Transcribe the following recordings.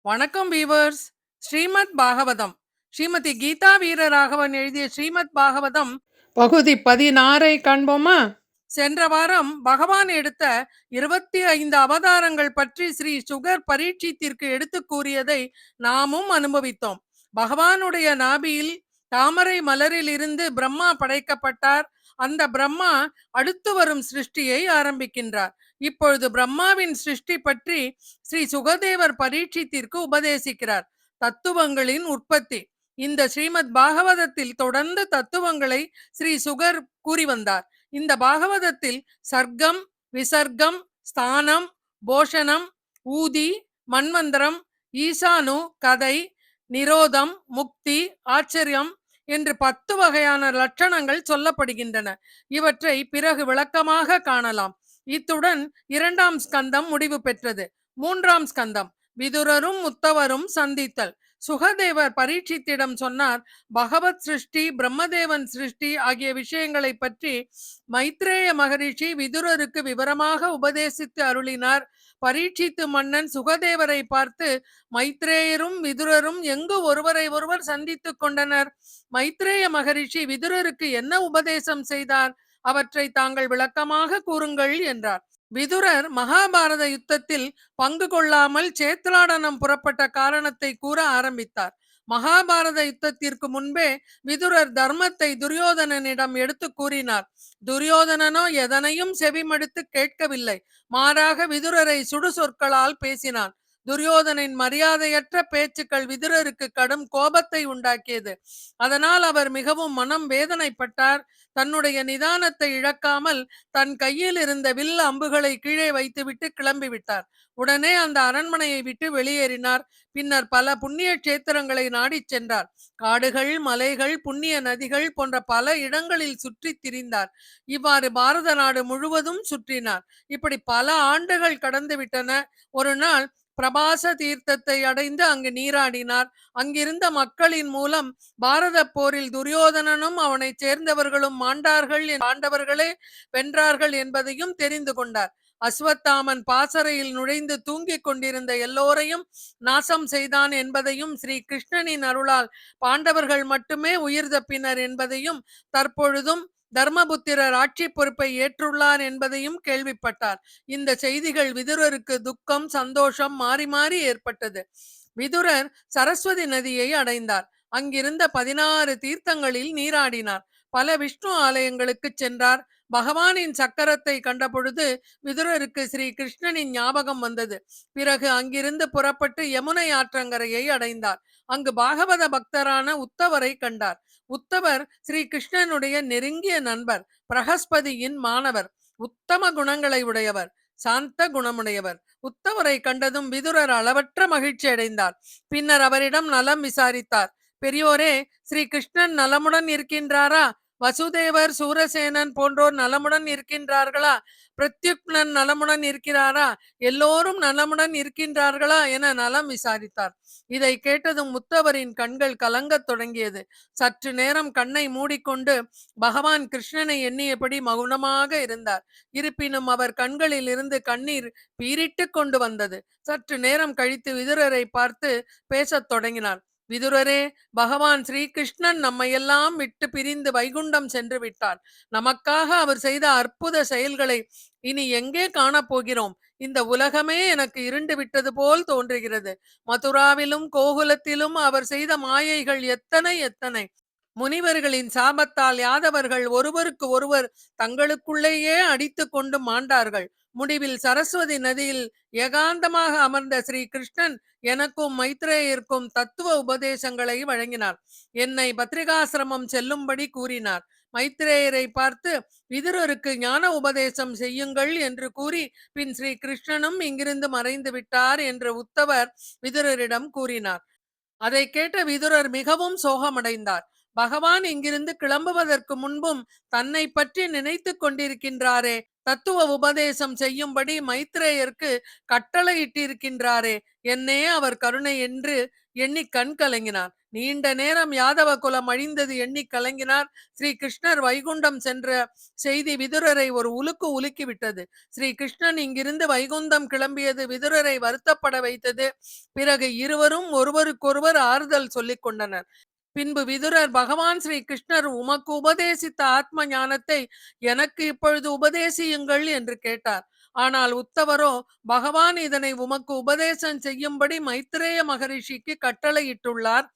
வணக்கம் வீவர்ஸ். ஸ்ரீமத் பாகவதம். ஸ்ரீமதி கீதா வீரராகவன் எழுதிய ஸ்ரீமத் பாகவதம். பகுதி பதினாறை காண்போமா? சென்ற வாரம் பகவான் எடுத்த இருபத்தி ஐந்து அவதாரங்கள் பற்றி ஸ்ரீ சுகர் பரீட்சித்திற்கு எடுத்து கூறியதை நாமும் அனுபவித்தோம். பகவானுடைய நாபியில் தாமரை மலரில் இருந்து பிரம்மா படைக்கப்பட்டார். அந்த பிரம்மா அடுத்து வரும் சிருஷ்டியை ஆரம்பிக்கின்றார். இப்பொழுது பிரம்மாவின் சிருஷ்டி பற்றி ஸ்ரீ சுகதேவர் பரீட்சித்திற்கு உபதேசிக்கிறார். தத்துவங்களின் உற்பத்தி. இந்த ஸ்ரீமத் பாகவதத்தில் தொடர்ந்து தத்துவங்களை ஸ்ரீ சுகர் கூறி வந்தார். இந்த பாகவதத்தில் சர்க்கம் விசர்க்கம் ஸ்தானம் போஷணம் ஊதி மன்வந்தரம் ஈசானு கதை நிரோதம் முக்தி ஆச்சரியம் என்று பத்து வகையான லட்சணங்கள் சொல்லப்படுகின்றன. இவற்றை பிறகு விளக்கமாக காணலாம். இத்துடன் இரண்டாம் ஸ்கந்தம் முடிவு பெற்றது. மூன்றாம் ஸ்கந்தம். விதுரரும் முத்தவரும் சந்தித்தல். சுகதேவர் பரீட்சித்திடம் சொன்னார் பகவத் சிருஷ்டி பிரம்மதேவன் சிருஷ்டி ஆகிய விஷயங்களை பற்றி மைத்ரேய மகரிஷி விதுரருக்கு விவரமாக உபதேசித்து அருளினார். பரீட்சித்து மன்னன் சுகதேவரை பார்த்து மைத்ரேயரும் விதுரரும் எங்கு ஒருவரை ஒருவர் சந்தித்துக் கொண்டனர்? மைத்ரேய மகரிஷி விதுரருக்கு என்ன உபதேசம் செய்தார்? அவற்றை தாங்கள் விளக்கமாக கூறுங்கள் என்றார். விதுரர் மகாபாரத யுத்தத்தில் பங்கு கொள்ளாமல் சேத்ராடனம் புறப்பட்ட காரணத்தை கூற ஆரம்பித்தார். மகாபாரத யுத்தத்திற்கு முன்பே விதுரர் தர்மத்தை துரியோதனனிடம் எடுத்து கூறினார். துரியோதனனோ எதனையும் செவிமடுத்து கேட்கவில்லை. மாறாக விதுரரை சுடு சொற்களால் பேசினான். துரியோதனின் மரியாதையற்ற பேச்சுக்கள் விதுரருக்கு கடும் கோபத்தை உண்டாக்கியது. அதனால் அவர் மிகவும் மனம் வேதனைப்பட்டார். தன்னுடைய நிதானத்தை இழக்காமல் தன் கையில் இருந்த வில் அம்புகளை கீழே வைத்துவிட்டு கிளம்பிவிட்டார். உடனே அந்த அரண்மனையை விட்டு வெளியேறினார். பின்னர் பல புண்ணிய கஷேத்திரங்களை நாடிச் சென்றார். காடுகள் மலைகள் புண்ணிய நதிகள் போன்ற பல இடங்களில் சுற்றி திரிந்தார். இவ்வாறு பாரத நாடு முழுவதும் சுற்றினார். இப்படி பல ஆண்டுகள் கடந்து விட்டன. ஒரு நாள் பிரபாச தீர்த்தத்தை அடைந்து அங்கு நீராடினார். அங்கிருந்த மக்களின் மூலம் பாரத போரில் துரியோதனனும் அவனை சேர்ந்தவர்களும் மாண்டார்கள் ஆண்டவர்களே வென்றார்கள் என்பதையும் தெரிந்து கொண்டார். அஸ்வத்தாமன் பாசறையில் நுழைந்து தூங்கிக் கொண்டிருந்த எல்லோரையும் நாசம் செய்தான் என்பதையும் ஸ்ரீ கிருஷ்ணனின் அருளால் பாண்டவர்கள் மட்டுமே உயிர் தப்பினர் என்பதையும் தற்பொழுதும் தர்மபுத்திரர் ஆட்சி பொறுப்பை ஏற்றுள்ளார் என்பதையும் கேள்விப்பட்டார். இந்த செய்திகள் விதுரருக்கு துக்கம் சந்தோஷம் மாறி மாறி ஏற்பட்டது. விதுரர் சரஸ்வதி நதியை அடைந்தார். அங்கிருந்த பதினாறு தீர்த்தங்களில் நீராடினார். பல விஷ்ணு ஆலயங்களுக்கு சென்றார். பகவானின் சக்கரத்தை கண்டபொழுது விதுரருக்கு ஸ்ரீ கிருஷ்ணனின் ஞாபகம் வந்தது. பிறகு அங்கிருந்து புறப்பட்டு யமுனை ஆற்றங்கரையை அடைந்தார். அங்கு பாகவத பக்தரான உத்தவரை கண்டார். உத்தவர் ஸ்ரீ கிருஷ்ணனுடைய நெருங்கிய நண்பர் பிரகஸ்பதியின் மாணவர் உத்தம குணங்களை உடையவர் சாந்த குணமுடையவர். உத்தவரை கண்டதும் விதுரர் அளவற்ற மகிழ்ச்சி அடைந்தார். பின்னர் அவரிடம் நலம் விசாரித்தார். பெரியோரே ஸ்ரீ கிருஷ்ணன் நலமுடன் இருக்கின்றாரா? வசுதேவர் சூரசேனன் போன்றோர் நலமுடன் இருக்கின்றார்களா? பிரத்யுக்னன் நலமுடன் இருக்கிறாரா? எல்லோரும் நலமுடன் இருக்கின்றார்களா? என நலம் விசாரித்தார். இதை கேட்டதும் முத்தவரின் கண்கள் கலங்கத் தொடங்கியது. சற்று நேரம் கண்ணை மூடிக்கொண்டு பகவான் கிருஷ்ணனை எண்ணியபடி மௌனமாக இருந்தார். இருப்பினும் அவர் கண்களில் இருந்து கண்ணீர் பீரிட்டு கொண்டு வந்தது. சற்று நேரம் கழித்து விதுரரை பார்த்து பேசத் தொடங்கினார். விதுரரே பகவான் ஸ்ரீகிருஷ்ணன் நம்மையெல்லாம் விட்டு பிரிந்து வைகுண்டம் சென்று விட்டார். நமக்காக அவர் செய்த அற்புத செயல்களை இனி எங்கே காணப்போகிறோம்? இந்த உலகமே எனக்கு இருண்டு விட்டது போல் தோன்றுகிறது. மதுராவிலும் கோகுலத்திலும் அவர் செய்த மாயைகள் எத்தனை எத்தனை. முனிவர்களின் சாபத்தால் யாதவர்கள் ஒருவருக்கு ஒருவர் தங்களுக்குள்ளேயே அடித்து கொண்டு மாண்டார்கள். முடிவில் சரஸ்வதி நதியில் ஏகாந்தமாக அமர்ந்த ஸ்ரீ கிருஷ்ணன் எனக்கும் மைத்ரேயருக்கும் தத்துவ உபதேசங்களை வழங்கினார். என்னை பத்ரிகாசிரமம் செல்லும்படி கூறினார். மைத்ரேயரை பார்த்து விதுரருக்கு ஞான உபதேசம் செய்யுங்கள் என்று கூறி பின் ஸ்ரீ கிருஷ்ணனும் இங்கிருந்து மறைந்து விட்டார் என்று உத்தவர் விதுரரிடம் கூறினார். அதை கேட்ட விதுரர் மிகவும் சோகமடைந்தார். பகவான் இங்கிருந்து கிளம்புவதற்கு முன்பும் தன்னை பற்றி நினைத்து கொண்டிருக்கின்றாரே. தத்துவ உபதேசம் செய்யும்படி மைத்ரேயருக்கு கட்டளையிட்டிருக்கின்றாரே. என்னே அவர் கருணை என்று எண்ணி கண் கலங்கினார். நீண்ட நேரம் யாதவ குலம் அழிந்தது எண்ணி கலங்கினார். ஸ்ரீ கிருஷ்ணர் வைகுண்டம் சென்ற செய்தி விதுரரை ஒரு உலுக்கு உலுக்கி விட்டது ஸ்ரீ கிருஷ்ணன் இங்கிருந்து வைகுந்தம் கிளம்பியது விதுரரை வருத்தப்பட வைத்தது. பிறகு இருவரும் ஒருவருக்கொருவர் ஆறுதல் சொல்லிக் கொண்டனர். பின்பு விதுரர் பகவான் ஸ்ரீ கிருஷ்ணர் உமக்கு உபதேசித்த ஆத்ம ஞானத்தை எனக்கு இப்பொழுது உபதேசியுங்கள் என்று கேட்டார். ஆனால் உத்தவரோ பகவான் இதனை உமக்கு உபதேசம் செய்யும்படி மைத்ரேய மகரிஷிக்கு கட்டளையிட்டுள்ளார்.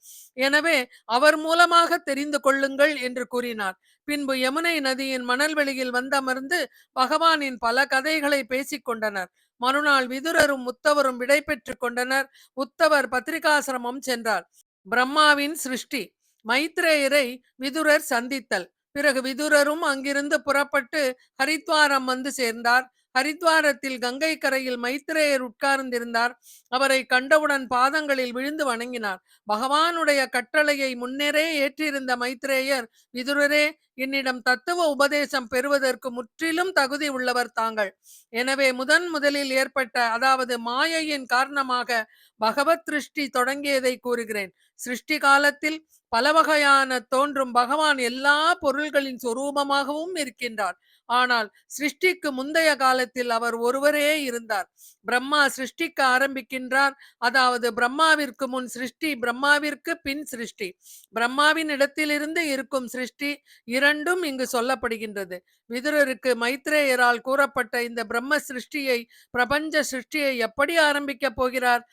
எனவே அவர் மூலமாக தெரிந்து கொள்ளுங்கள் என்று கூறினார். பின்பு யமுனை நதியின் மணல் வெளியில் வந்தமர்ந்து பகவானின் பல கதைகளை பேசிக் கொண்டனர். மறுநாள் விதுரரும் உத்தவரும் விடை பெற்றுக் கொண்டனர். உத்தவர் பத்திரிகாசிரமம் சென்றார். பிரம்மாவின் சிருஷ்டி. மைத்ரேயரை விதுரர் சந்தித்தல். பிறகு விதுரரும் அங்கிருந்து புறப்பட்டு ஹரித்வாரம் வந்து சேர்ந்தார். ஹரித்வாரத்தில் கங்கை கரையில் மைத்ரேயர் உட்கார்ந்திருந்தார். அவரை கண்டவுடன் பாதங்களில் விழுந்து வணங்கினார். பகவானுடைய கட்டளையை முன்னரே ஏற்றிருந்த மைத்ரேயர் விதுரரே என்னிடம் தத்துவ உபதேசம் பெறுவதற்கு முற்றிலும் தகுதி உள்ளவர் தாங்கள். எனவே முதன் முதலில் ஏற்பட்ட அதாவது மாயையின் காரணமாக பகவத் திருஷ்டி தொடங்கியதை கூறுகிறேன். சிருஷ்டி காலத்தில் பல வகையான தோன்றும் பகவான் எல்லா பொருள்களின் சொரூபமாகவும் இருக்கின்றார். ஆனால் சிருஷ்டிக்கு முந்தைய காலத்தில் அவர் ஒருவரே இருந்தார். பிரம்மா சிருஷ்டிக்க ஆரம்பிக்கின்றார். அதாவது பிரம்மாவிற்கு முன் சிருஷ்டி பிரம்மாவிற்கு பின் சிருஷ்டி. பிரம்மாவின் இடத்திலிருந்து இருக்கும் சிருஷ்டி இரண்டும் இங்கு சொல்லப்படுகின்றது. விதுரருக்கு மைத்ரேயரால் கூறப்பட்ட இந்த பிரம்ம சிருஷ்டியை பிரபஞ்ச சிருஷ்டியை எப்படி ஆரம்பிக்கப் போகிறார்?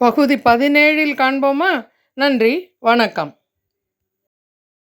பகுதி பதினேழில் காண்போமா? நன்றி வணக்கம்.